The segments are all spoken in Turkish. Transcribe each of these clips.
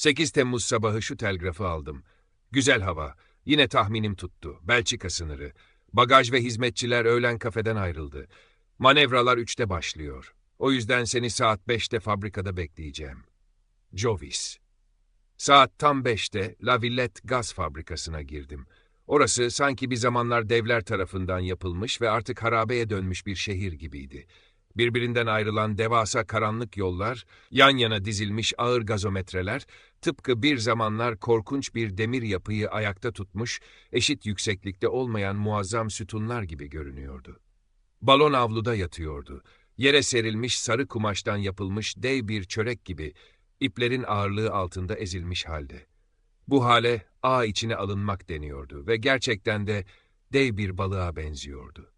8 Temmuz sabahı şu telgrafı aldım. Güzel hava. Yine tahminim tuttu. Belçika sınırı. Bagaj ve hizmetçiler öğlen kafeden ayrıldı. Manevralar üçte başlıyor. O yüzden seni saat beşte fabrikada bekleyeceğim. Jovis. Saat tam beşte La Villette gaz fabrikasına girdim. Orası sanki bir zamanlar devler tarafından yapılmış ve artık harabeye dönmüş bir şehir gibiydi. Birbirinden ayrılan devasa karanlık yollar, yan yana dizilmiş ağır gazometreler, tıpkı bir zamanlar korkunç bir demir yapıyı ayakta tutmuş, eşit yükseklikte olmayan muazzam sütunlar gibi görünüyordu. Balon avluda yatıyordu. Yere serilmiş sarı kumaştan yapılmış dev bir çörek gibi, iplerin ağırlığı altında ezilmiş halde. Bu hale ağ içine alınmak deniyordu ve gerçekten de dev bir balığa benziyordu.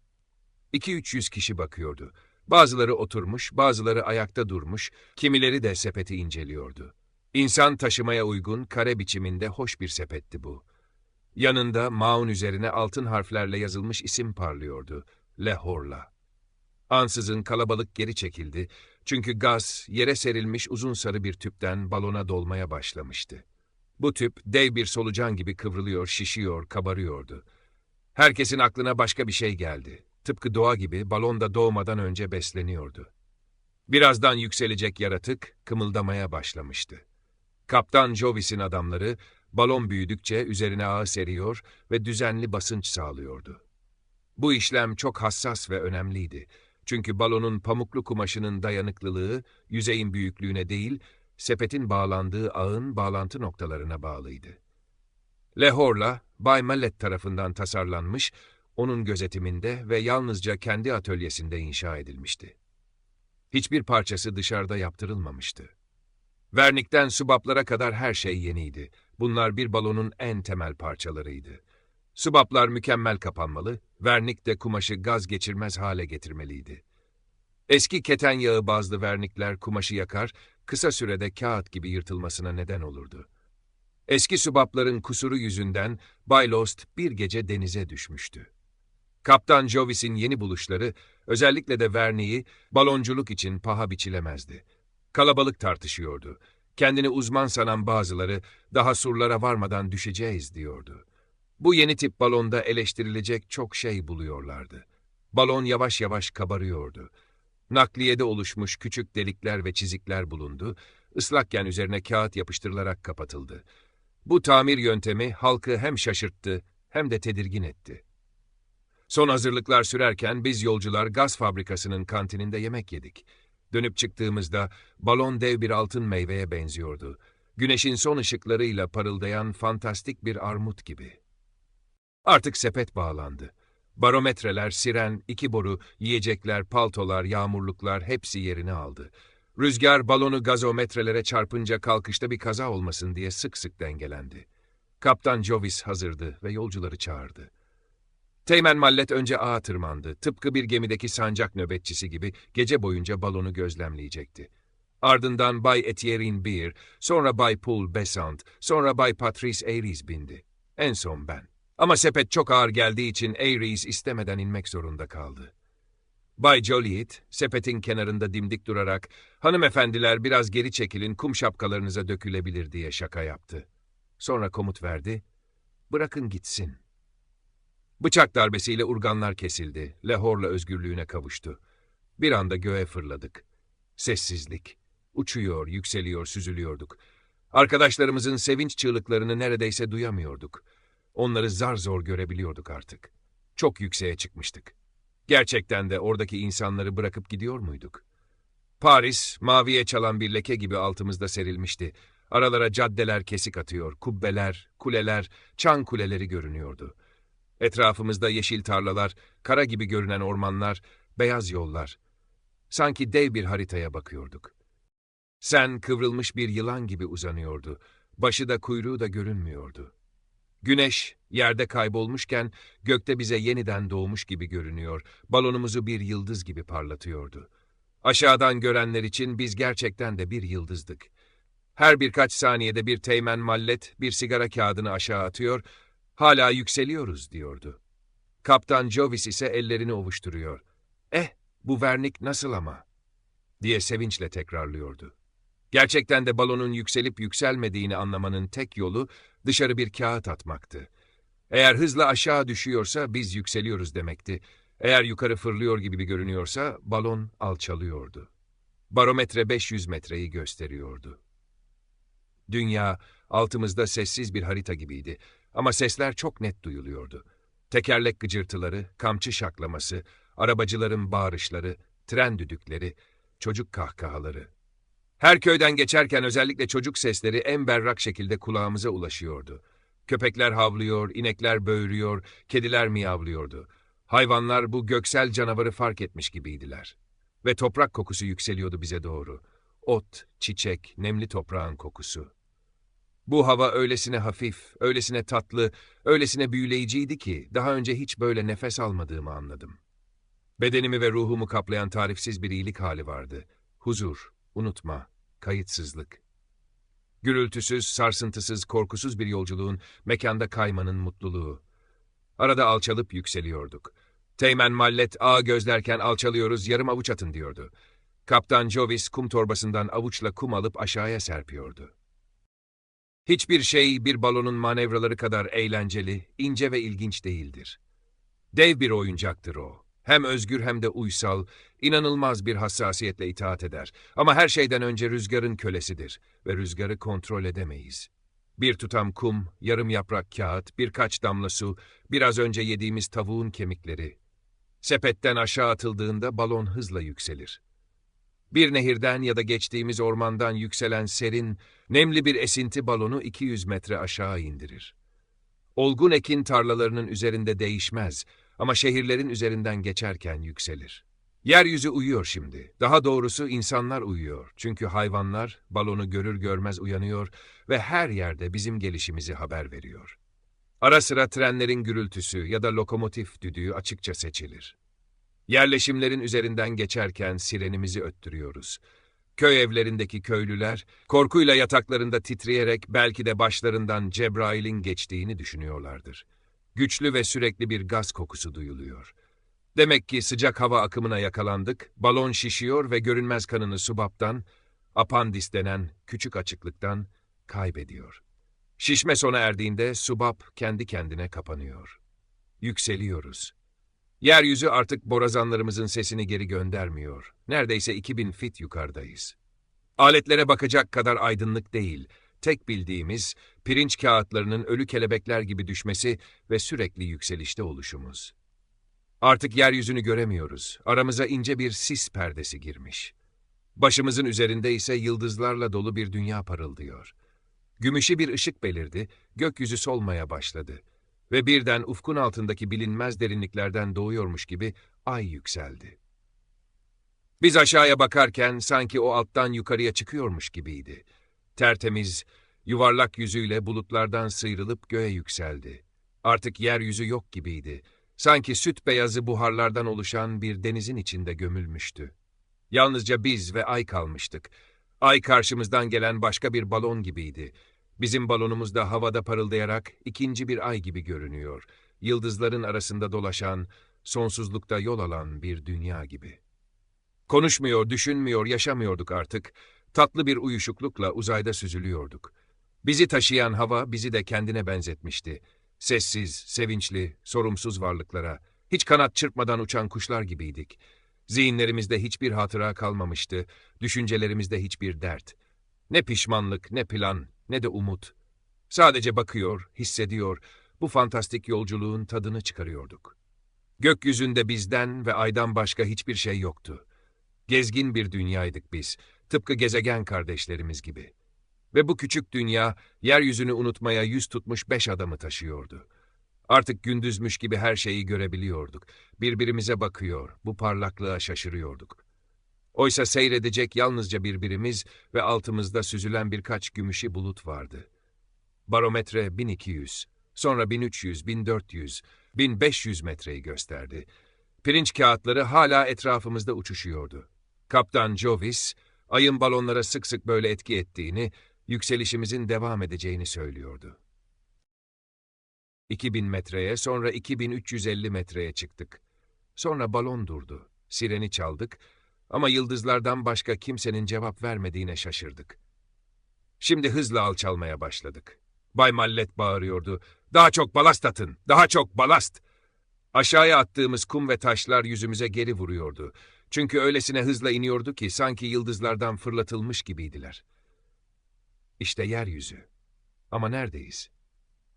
İki üç yüz kişi bakıyordu. Bazıları oturmuş, bazıları ayakta durmuş, kimileri de sepeti inceliyordu. İnsan taşımaya uygun kare biçiminde hoş bir sepetti bu. Yanında maun üzerine altın harflerle yazılmış isim parlıyordu. Lehorla. Ansızın kalabalık geri çekildi çünkü gaz yere serilmiş uzun sarı bir tüpten balona dolmaya başlamıştı. Bu tüp dev bir solucan gibi kıvrılıyor, şişiyor, kabarıyordu. Herkesin aklına başka bir şey geldi. Tıpkı doğa gibi balon da doğmadan önce besleniyordu. Birazdan yükselecek yaratık kımıldamaya başlamıştı. Kaptan Jovis'in adamları balon büyüdükçe üzerine ağı seriyor ve düzenli basınç sağlıyordu. Bu işlem çok hassas ve önemliydi. Çünkü balonun pamuklu kumaşının dayanıklılığı yüzeyin büyüklüğüne değil, sepetin bağlandığı ağın bağlantı noktalarına bağlıydı. Lehorla, Bay Mallet tarafından tasarlanmış, onun gözetiminde ve yalnızca kendi atölyesinde inşa edilmişti. Hiçbir parçası dışarıda yaptırılmamıştı. Vernikten subaplara kadar her şey yeniydi. Bunlar bir balonun en temel parçalarıydı. Subaplar mükemmel kapanmalı, vernik de kumaşı gaz geçirmez hale getirmeliydi. Eski keten yağı bazlı vernikler kumaşı yakar, kısa sürede kağıt gibi yırtılmasına neden olurdu. Eski subapların kusuru yüzünden Bay Lost bir gece denize düşmüştü. Kaptan Jovis'in yeni buluşları, özellikle de verniği, balonculuk için paha biçilemezdi. Kalabalık tartışıyordu. Kendini uzman sanan bazıları, daha surlara varmadan düşeceğiz diyordu. Bu yeni tip balonda eleştirilecek çok şey buluyorlardı. Balon yavaş yavaş kabarıyordu. Nakliyede oluşmuş küçük delikler ve çizikler bulundu, ıslakken üzerine kağıt yapıştırılarak kapatıldı. Bu tamir yöntemi halkı hem şaşırttı hem de tedirgin etti. Son hazırlıklar sürerken biz yolcular gaz fabrikasının kantininde yemek yedik. Dönüp çıktığımızda balon dev bir altın meyveye benziyordu. Güneşin son ışıklarıyla parıldayan fantastik bir armut gibi. Artık sepet bağlandı. Barometreler, siren, iki boru, yiyecekler, paltolar, yağmurluklar hepsi yerini aldı. Rüzgar balonu gazometrelere çarpınca kalkışta bir kaza olmasın diye sık sık dengelendi. Kaptan Jovis hazırdı ve yolcuları çağırdı. Teğmen Mallet önce ağa tırmandı. Tıpkı bir gemideki sancak nöbetçisi gibi gece boyunca balonu gözlemleyecekti. Ardından Bay Etienne Beer, sonra Bay Paul Besant, sonra Bay Patrice Ayres bindi. En son ben. Ama sepet çok ağır geldiği için Ayres istemeden inmek zorunda kaldı. Bay Joliet, sepetin kenarında dimdik durarak, hanımefendiler biraz geri çekilin kum şapkalarınıza dökülebilir diye şaka yaptı. Sonra komut verdi, bırakın gitsin. Bıçak darbesiyle urganlar kesildi, Lahor'la özgürlüğüne kavuştu. Bir anda göğe fırladık. Sessizlik. Uçuyor, yükseliyor, süzülüyorduk. Arkadaşlarımızın sevinç çığlıklarını neredeyse duyamıyorduk. Onları zar zor görebiliyorduk artık. Çok yükseğe çıkmıştık. Gerçekten de oradaki insanları bırakıp gidiyor muyduk? Paris, maviye çalan bir leke gibi altımızda serilmişti. Aralara caddeler kesik atıyor, kubbeler, kuleler, çan kuleleri görünüyordu. Etrafımızda yeşil tarlalar, kara gibi görünen ormanlar, beyaz yollar. Sanki dev bir haritaya bakıyorduk. Sen kıvrılmış bir yılan gibi uzanıyordu. Başı da kuyruğu da görünmüyordu. Güneş yerde kaybolmuşken gökte bize yeniden doğmuş gibi görünüyor, balonumuzu bir yıldız gibi parlatıyordu. Aşağıdan görenler için biz gerçekten de bir yıldızdık. Her birkaç saniyede bir teğmen mallet bir sigara kağıdını aşağı atıyor, hala yükseliyoruz diyordu. Kaptan Jovis ise ellerini ovuşturuyor. Eh, bu vernik nasıl ama? diye sevinçle tekrarlıyordu. Gerçekten de balonun yükselip yükselmediğini anlamanın tek yolu dışarı bir kağıt atmaktı. Eğer hızla aşağı düşüyorsa biz yükseliyoruz demekti. Eğer yukarı fırlıyor gibi bir görünüyorsa balon alçalıyordu. Barometre 500 metreyi gösteriyordu. Dünya altımızda sessiz bir harita gibiydi ama sesler çok net duyuluyordu. Tekerlek gıcırtıları, kamçı şaklaması, arabacıların bağırışları, tren düdükleri, çocuk kahkahaları. Her köyden geçerken özellikle çocuk sesleri en berrak şekilde kulağımıza ulaşıyordu. Köpekler havlıyor, inekler böğürüyor, kediler miyavlıyordu. Hayvanlar bu göksel canavarı fark etmiş gibiydiler. Ve toprak kokusu yükseliyordu bize doğru. Ot, çiçek, nemli toprağın kokusu. Bu hava öylesine hafif, öylesine tatlı, öylesine büyüleyiciydi ki daha önce hiç böyle nefes almadığımı anladım. Bedenimi ve ruhumu kaplayan tarifsiz bir iyilik hali vardı. Huzur, unutma, kayıtsızlık. Gürültüsüz, sarsıntısız, korkusuz bir yolculuğun, mekanda kaymanın mutluluğu. Arada alçalıp yükseliyorduk. Teğmen Mallet ağa gözlerken alçalıyoruz, yarım avuç atın diyordu. Kaptan Jovis kum torbasından avuçla kum alıp aşağıya serpiyordu. Hiçbir şey bir balonun manevraları kadar eğlenceli, ince ve ilginç değildir. Dev bir oyuncaktır o. Hem özgür hem de uysal, inanılmaz bir hassasiyetle itaat eder. Ama her şeyden önce rüzgarın kölesidir ve rüzgarı kontrol edemeyiz. Bir tutam kum, yarım yaprak kağıt, birkaç damla su, biraz önce yediğimiz tavuğun kemikleri. Sepetten aşağı atıldığında balon hızla yükselir. Bir nehirden ya da geçtiğimiz ormandan yükselen serin, nemli bir esinti balonu 200 metre aşağı indirir. Olgun ekin tarlalarının üzerinde değişmez ama şehirlerin üzerinden geçerken yükselir. Yeryüzü uyuyor şimdi. Daha doğrusu insanlar uyuyor. Çünkü hayvanlar balonu görür görmez uyanıyor ve her yerde bizim gelişimizi haber veriyor. Ara sıra trenlerin gürültüsü ya da lokomotif düdüğü açıkça seçilir. Yerleşimlerin üzerinden geçerken sirenimizi öttürüyoruz. Köy evlerindeki köylüler, korkuyla yataklarında titreyerek belki de başlarından Cebrail'in geçtiğini düşünüyorlardır. Güçlü ve sürekli bir gaz kokusu duyuluyor. Demek ki sıcak hava akımına yakalandık, balon şişiyor ve görünmez kanını subaptan, apandis denen küçük açıklıktan kaybediyor. Şişme sona erdiğinde subap kendi kendine kapanıyor. Yükseliyoruz. Yeryüzü artık borazanlarımızın sesini geri göndermiyor. Neredeyse 2000 fit yukarıdayız. Aletlere bakacak kadar aydınlık değil. Tek bildiğimiz pirinç kağıtlarının ölü kelebekler gibi düşmesi ve sürekli yükselişte oluşumuz. Artık yeryüzünü göremiyoruz. Aramıza ince bir sis perdesi girmiş. Başımızın üzerinde ise yıldızlarla dolu bir dünya parıldıyor. Gümüşü bir ışık belirdi, gökyüzü solmaya başladı. Ve birden ufkun altındaki bilinmez derinliklerden doğuyormuş gibi ay yükseldi. Biz aşağıya bakarken sanki o alttan yukarıya çıkıyormuş gibiydi. Tertemiz, yuvarlak yüzüyle bulutlardan sıyrılıp göğe yükseldi. Artık yeryüzü yok gibiydi. Sanki süt beyazı buharlardan oluşan bir denizin içinde gömülmüştü. Yalnızca biz ve ay kalmıştık. Ay karşımızdan gelen başka bir balon gibiydi. Bizim balonumuz da havada parıldayarak ikinci bir ay gibi görünüyor. Yıldızların arasında dolaşan, sonsuzlukta yol alan bir dünya gibi. Konuşmuyor, düşünmüyor, yaşamıyorduk artık. Tatlı bir uyuşuklukla uzayda süzülüyorduk. Bizi taşıyan hava bizi de kendine benzetmişti. Sessiz, sevinçli, sorumsuz varlıklara, hiç kanat çırpmadan uçan kuşlar gibiydik. Zihinlerimizde hiçbir hatıra kalmamıştı, düşüncelerimizde hiçbir dert. Ne pişmanlık, ne plan, ne de umut. Sadece bakıyor, hissediyor, bu fantastik yolculuğun tadını çıkarıyorduk. Gökyüzünde bizden ve aydan başka hiçbir şey yoktu. Gezgin bir dünyaydık biz, tıpkı gezegen kardeşlerimiz gibi. Ve bu küçük dünya, yeryüzünü unutmaya yüz tutmuş beş adamı taşıyordu. Artık gündüzmüş gibi her şeyi görebiliyorduk. Birbirimize bakıyor, bu parlaklığa şaşırıyorduk. Oysa seyredecek yalnızca birbirimiz ve altımızda süzülen birkaç gümüşü bulut vardı. Barometre 1200, sonra 1300, 1400, 1500 metreyi gösterdi. Pirinç kağıtları hala etrafımızda uçuşuyordu. Kaptan Jovis, ayın balonlara sık sık böyle etki ettiğini, yükselişimizin devam edeceğini söylüyordu. 2000 metreye, sonra 2350 metreye çıktık. Sonra balon durdu. Sireni çaldık ama yıldızlardan başka kimsenin cevap vermediğine şaşırdık. Şimdi hızla alçalmaya başladık. Bay Mallet bağırıyordu. Daha çok balast atın, daha çok balast. Aşağıya attığımız kum ve taşlar yüzümüze geri vuruyordu. Çünkü öylesine hızla iniyordu ki sanki yıldızlardan fırlatılmış gibiydiler. İşte yeryüzü. Ama neredeyiz?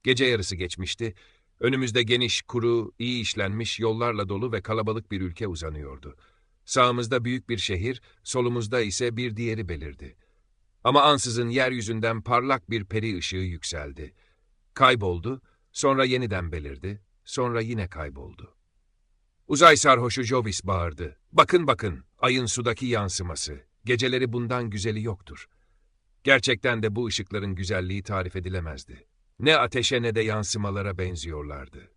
Gece yarısı geçmişti. Önümüzde geniş, kuru, iyi işlenmiş yollarla dolu ve kalabalık bir ülke uzanıyordu. Sağımızda büyük bir şehir, solumuzda ise bir diğeri belirdi. Ama ansızın yeryüzünden parlak bir peri ışığı yükseldi. Kayboldu, sonra yeniden belirdi, sonra yine kayboldu. Uzay sarhoşu Jovis bağırdı. Bakın bakın, ayın sudaki yansıması. Geceleri bundan güzeli yoktur. Gerçekten de bu ışıkların güzelliği tarif edilemezdi. Ne ateşe ne de yansımalara benziyorlardı.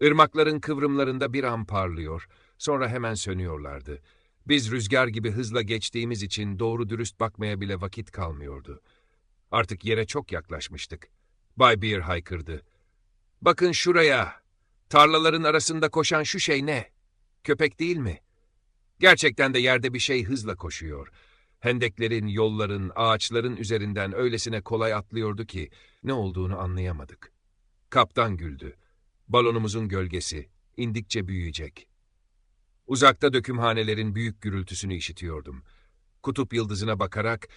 Irmakların kıvrımlarında bir an parlıyor, sonra hemen sönüyorlardı. Biz rüzgar gibi hızla geçtiğimiz için doğru dürüst bakmaya bile vakit kalmıyordu. Artık yere çok yaklaşmıştık. Bay Beer haykırdı. Bakın şuraya. Tarlaların arasında koşan şu şey ne? Köpek değil mi? Gerçekten de yerde bir şey hızla koşuyor. Hendeklerin, yolların, ağaçların üzerinden öylesine kolay atlıyordu ki ne olduğunu anlayamadık. Kaptan güldü. Balonumuzun gölgesi indikçe büyüyecek. Uzakta dökümhanelerin büyük gürültüsünü işitiyordum. Kutup yıldızına bakarak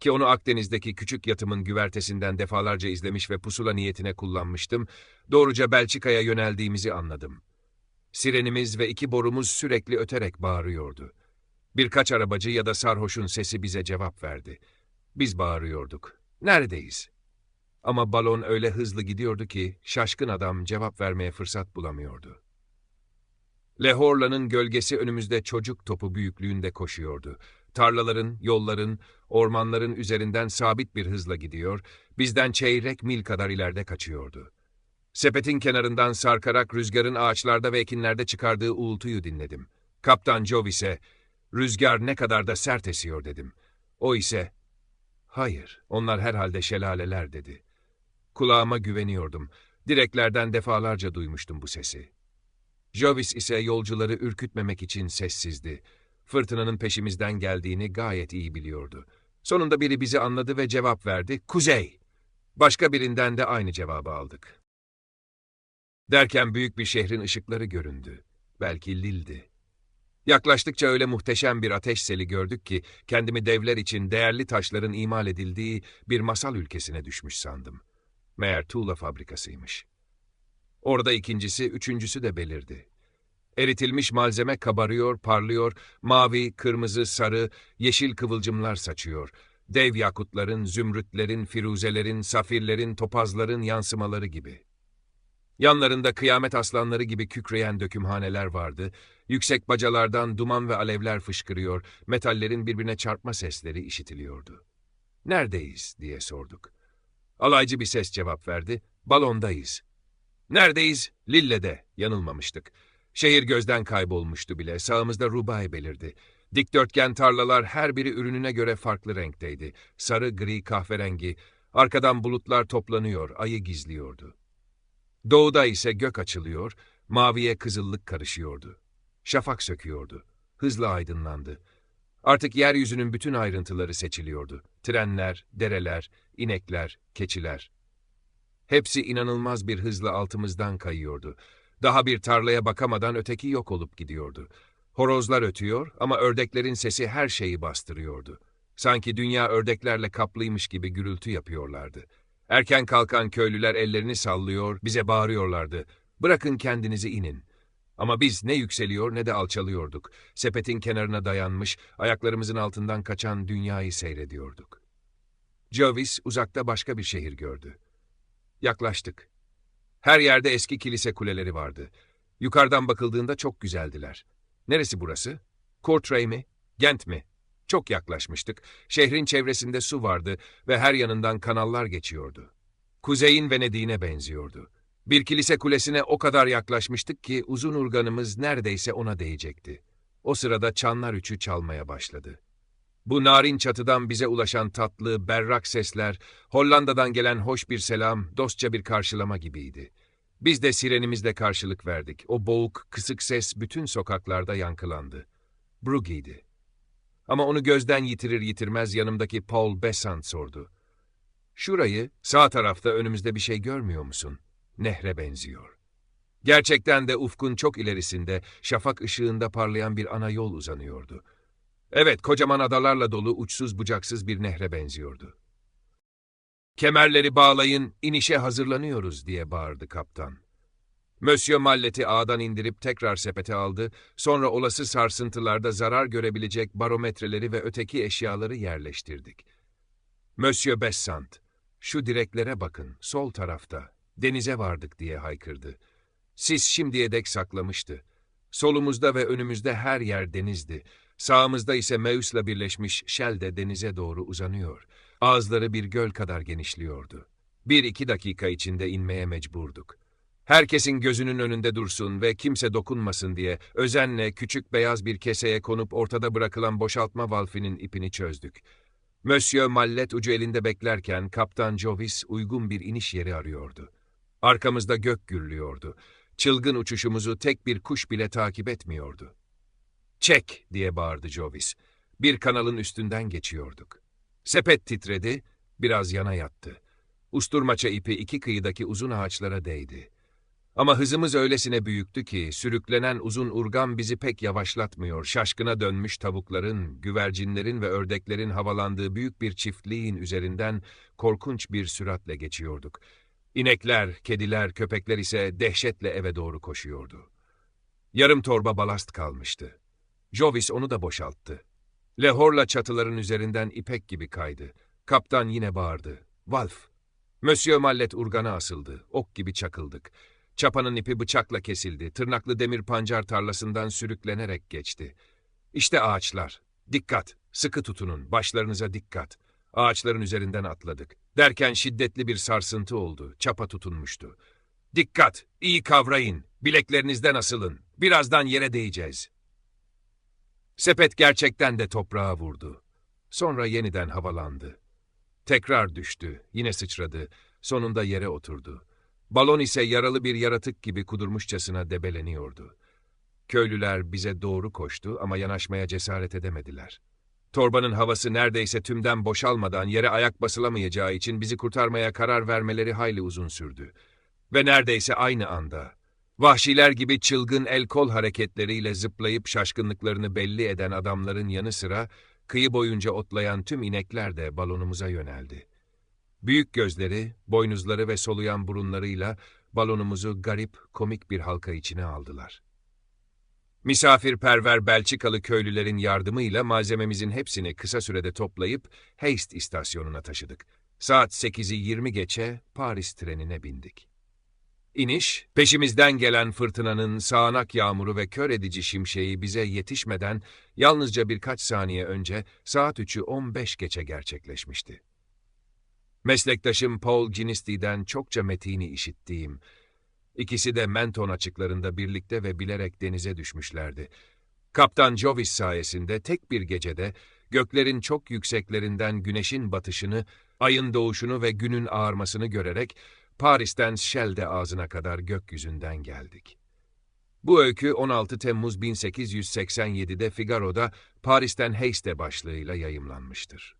ki onu Akdeniz'deki küçük yatımın güvertesinden defalarca izlemiş ve pusula niyetine kullanmıştım, doğruca Belçika'ya yöneldiğimizi anladım. Sirenimiz ve iki borumuz sürekli öterek bağırıyordu. Birkaç arabacı ya da sarhoşun sesi bize cevap verdi. Biz bağırıyorduk. Neredeyiz? Ama balon öyle hızlı gidiyordu ki şaşkın adam cevap vermeye fırsat bulamıyordu. Lehorla'nın gölgesi önümüzde çocuk topu büyüklüğünde koşuyordu. Tarlaların, yolların, ormanların üzerinden sabit bir hızla gidiyor, bizden çeyrek mil kadar ileride kaçıyordu. Sepetin kenarından sarkarak rüzgarın ağaçlarda ve ekinlerde çıkardığı uğultuyu dinledim. Kaptan Jovis'e, rüzgar ne kadar da sert esiyor dedim. O ise, hayır, onlar herhalde şelaleler dedi. Kulağıma güveniyordum. Direklerden defalarca duymuştum bu sesi. Jovis ise yolcuları ürkütmemek için sessizdi. Fırtınanın peşimizden geldiğini gayet iyi biliyordu. Sonunda biri bizi anladı ve cevap verdi. Kuzey! Başka birinden de aynı cevabı aldık. Derken büyük bir şehrin ışıkları göründü. Belki Lil'di. Yaklaştıkça öyle muhteşem bir ateş seli gördük ki kendimi devler için değerli taşların imal edildiği bir masal ülkesine düşmüş sandım. Meğer tuğla fabrikasıymış. Orada ikincisi, üçüncüsü de belirdi. Eritilmiş malzeme kabarıyor, parlıyor, mavi, kırmızı, sarı, yeşil kıvılcımlar saçıyor. Dev yakutların, zümrütlerin, firuzelerin, safirlerin, topazların yansımaları gibi. Yanlarında kıyamet aslanları gibi kükreyen dökümhaneler vardı. Yüksek bacalardan duman ve alevler fışkırıyor, metallerin birbirine çarpma sesleri işitiliyordu. Neredeyiz diye sorduk. Alaycı bir ses cevap verdi. Balondayız. Neredeyiz? Lille'de. Yanılmamıştık. Şehir gözden kaybolmuştu bile. Sağımızda Rubay belirdi. Dikdörtgen tarlalar her biri ürününe göre farklı renkteydi. Sarı, gri, kahverengi. Arkadan bulutlar toplanıyor, ayı gizliyordu. Doğuda ise gök açılıyor, maviye kızıllık karışıyordu. Şafak söküyordu. Hızla aydınlandı. Artık yeryüzünün bütün ayrıntıları seçiliyordu. Trenler, dereler, inekler, keçiler. Hepsi inanılmaz bir hızla altımızdan kayıyordu. Daha bir tarlaya bakamadan öteki yok olup gidiyordu. Horozlar ötüyor ama ördeklerin sesi her şeyi bastırıyordu. Sanki dünya ördeklerle kaplıymış gibi gürültü yapıyorlardı. Erken kalkan köylüler ellerini sallıyor, bize bağırıyorlardı. Bırakın kendinizi inin. Ama biz ne yükseliyor ne de alçalıyorduk. Sepetin kenarına dayanmış, ayaklarımızın altından kaçan dünyayı seyrediyorduk. Jovis uzakta başka bir şehir gördü. Yaklaştık. Her yerde eski kilise kuleleri vardı. Yukarıdan bakıldığında çok güzeldiler. Neresi burası? Courtrai mi? Gent mi? Çok yaklaşmıştık. Şehrin çevresinde su vardı ve her yanından kanallar geçiyordu. Kuzeyin Venedik'ine benziyordu. Bir kilise kulesine o kadar yaklaşmıştık ki uzun urganımız neredeyse ona değecekti. O sırada çanlar üçü çalmaya başladı. Bu narin çatıdan bize ulaşan tatlı, berrak sesler, Hollanda'dan gelen hoş bir selam, dostça bir karşılama gibiydi. Biz de sirenimizle karşılık verdik. O boğuk, kısık ses bütün sokaklarda yankılandı. Brugge'ydi. Ama onu gözden yitirir yitirmez yanımdaki Paul Besant sordu. Şurayı, sağ tarafta önümüzde bir şey görmüyor musun? Nehre benziyor. Gerçekten de ufkun çok ilerisinde, şafak ışığında parlayan bir ana yol uzanıyordu. Evet, kocaman adalarla dolu uçsuz bucaksız bir nehre benziyordu. Kemerleri bağlayın, inişe hazırlanıyoruz diye bağırdı kaptan. Monsieur Mallet'i ağdan indirip tekrar sepete aldı, sonra olası sarsıntılarda zarar görebilecek barometreleri ve öteki eşyaları yerleştirdik. Monsieur Bessant, şu direklere bakın, sol tarafta, denize vardık diye haykırdı. Sis şimdiye dek saklamıştı. Solumuzda ve önümüzde her yer denizdi. Sağımızda ise Meus'la birleşmiş Shell de denize doğru uzanıyor. Ağızları bir göl kadar genişliyordu. Bir iki dakika içinde inmeye mecburduk. Herkesin gözünün önünde dursun ve kimse dokunmasın diye özenle küçük beyaz bir keseye konup ortada bırakılan boşaltma valfinin ipini çözdük. Monsieur Mallet ucu elinde beklerken Kaptan Jovis uygun bir iniş yeri arıyordu. Arkamızda gök gürlüyordu. Çılgın uçuşumuzu tek bir kuş bile takip etmiyordu. Çek diye bağırdı Jovis. Bir kanalın üstünden geçiyorduk. Sepet titredi, biraz yana yattı. Usturmaça ipi iki kıyıdaki uzun ağaçlara değdi. Ama hızımız öylesine büyüktü ki sürüklenen uzun urgan bizi pek yavaşlatmıyor. Şaşkına dönmüş tavukların, güvercinlerin ve ördeklerin havalandığı büyük bir çiftliğin üzerinden korkunç bir süratle geçiyorduk. İnekler, kediler, köpekler ise dehşetle eve doğru koşuyordu. Yarım torba balast kalmıştı. Jovis onu da boşalttı. Lehorla çatıların üzerinden ipek gibi kaydı. Kaptan yine bağırdı. Valf! Monsieur Mallet urgana asıldı. Ok gibi çakıldık. Çapanın ipi bıçakla kesildi. Tırnaklı demir pancar tarlasından sürüklenerek geçti. İşte ağaçlar. Dikkat! Sıkı tutunun. Başlarınıza dikkat. Ağaçların üzerinden atladık. Derken şiddetli bir sarsıntı oldu. Çapa tutunmuştu. Dikkat! İyi kavrayın. Bileklerinizden asılın. Birazdan yere değeceğiz. Sepet gerçekten de toprağa vurdu. Sonra yeniden havalandı. Tekrar düştü. Yine sıçradı. Sonunda yere oturdu. Balon ise yaralı bir yaratık gibi kudurmuşçasına debeleniyordu. Köylüler bize doğru koştu ama yanaşmaya cesaret edemediler. Torbanın havası neredeyse tümden boşalmadan yere ayak basılamayacağı için bizi kurtarmaya karar vermeleri hayli uzun sürdü. Ve neredeyse aynı anda, vahşiler gibi çılgın el kol hareketleriyle zıplayıp şaşkınlıklarını belli eden adamların yanı sıra, kıyı boyunca otlayan tüm inekler de balonumuza yöneldi. Büyük gözleri, boynuzları ve soluyan burunlarıyla balonumuzu garip, komik bir halka içine aldılar. Misafirperver Belçikalı köylülerin yardımıyla malzememizin hepsini kısa sürede toplayıp Heist istasyonuna taşıdık. Saat 8'i 20 geçe Paris trenine bindik. İniş, peşimizden gelen fırtınanın sağanak yağmuru ve kör edici şimşeği bize yetişmeden yalnızca birkaç saniye önce saat 3'ü 15 geçe gerçekleşmişti. Meslektaşım Paul Ginisti'den çokça metini işittiğim, ikisi de Menton açıklarında birlikte ve bilerek denize düşmüşlerdi. Kaptan Jovis sayesinde tek bir gecede göklerin çok yükseklerinden güneşin batışını, ayın doğuşunu ve günün ağarmasını görerek Paris'ten Shell'de ağzına kadar gökyüzünden geldik. Bu öykü 16 Temmuz 1887'de Figaro'da Paris'ten Heiste başlığıyla yayımlanmıştır.